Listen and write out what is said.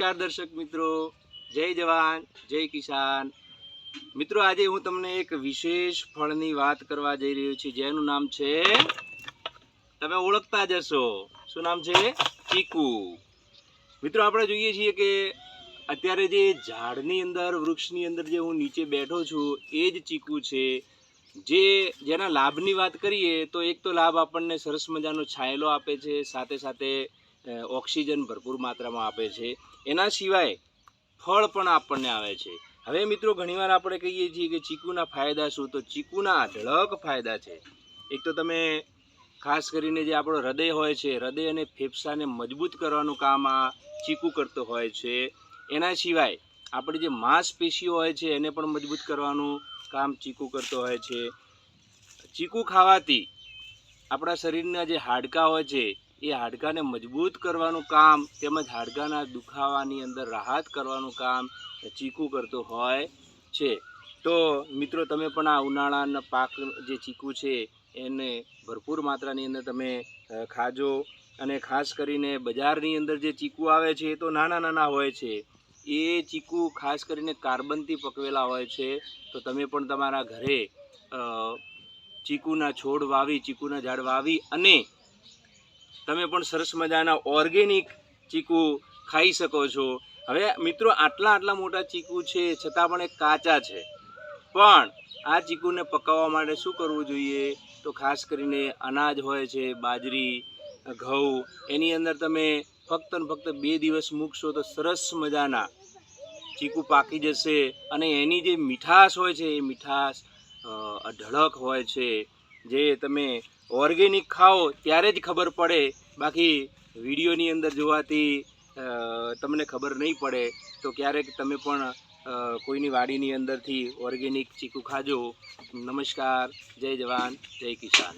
નમસ્કાર દર્શક મિત્રો. જય જવાન, જય કિસાન. મિત્રો, આજે હું તમને એક વિશેષ ફળની વાત કરવા જઈ રહ્યો છું. જેનું નામ છે, તમે ઓળખતા જ હશો. શું નામ છે? ચીકુ. મિત્રો, આપણે જોઈએ છીએ કે અત્યારે જે ઝાડની અંદર, વૃક્ષની અંદર જે હું નીચે બેઠો છું, એ જ ચીકુ છે. જે જેના લાભની વાત કરીએ, તો એક તો લાભ આપણને સરસ મજાનો છાંયલો આપે છે. સાથે સાથે ઓક્સિજન ભરપૂર માત્રામાં આપે છે. એના સિવાય ફળ પણ આપણને આવે છે. હવે મિત્રો, ઘણીવાર આપણે કહીએ છીએ કે ચીકુના ફાયદા શું? તો ચીકુના અઢળક ફાયદા છે. એક તો તમે ખાસ કરીને જે આપણો હૃદય હોય છે, હૃદય અને ફેફસાને મજબૂત કરવાનું કામ આ ચીકુ કરતો હોય છે. એના સિવાય આપણી જે માંસપેશીઓ હોય છે, એને પણ મજબૂત કરવાનું કામ ચીકુ કરતો હોય છે. ચીકુ ખાવાથી આપણા શરીરના જે હાડકાં હોય છે એ હાડકાને મજબૂત કરવાનું કામ તેમજ હાડકાના દુખાવાની અંદર રાહત કરવાનું કામ ચીકુ કરતો હોય છે. તો મિત્રો, તમે પણ આ ઉનાળાના પાક જે ચીકુ છે, એને ભરપૂર માત્રાની અંદર તમે ખાજો અને ખાસ કરીને બજારની અંદર જે ચીકુ આવે છે, એ તો નાના નાના હોય છે. એ ચીકુ ખાસ કરીને કાર્બનથી પકવેલા હોય છે. તો તમે પણ તમારા ઘરે ચીકુના છોડ વાવી, ચીકુના ઝાડ વાવી અને તમે પણ સરસ મજાના ઓર્ગેનિક ચીકુ ખાઈ શકો છો. હવે મિત્રો, આટલા આટલા મોટા ચીકુ છે, છતાં પણ એ કાચા છે. પણ આ ચીકુને પકાવવા માટે શું કરવું જોઈએ? તો ખાસ કરીને અનાજ હોય છે, બાજરી, ઘઉં, એની અંદર તમે ફક્ત ને ફક્ત બે દિવસ મૂકશો તો સરસ મજાના ચીકુ પાકી જશે. અને એની જે મીઠાશ હોય છે, એ મીઠાશ અઢળક હોય છે જે તમે ઓર્ગેનિક ખાઓ ત્યારે જ ખબર પડે. બાકી વિડીયોની અંદર જોવાથી તમને ખબર નહીં પડે. તો ક્યારેક તમે પણ કોઈની વાડીની અંદરથી ઓર્ગેનિક ચીકુ ખાજો. નમસ્કાર, જય જવાન, જય કિસાન.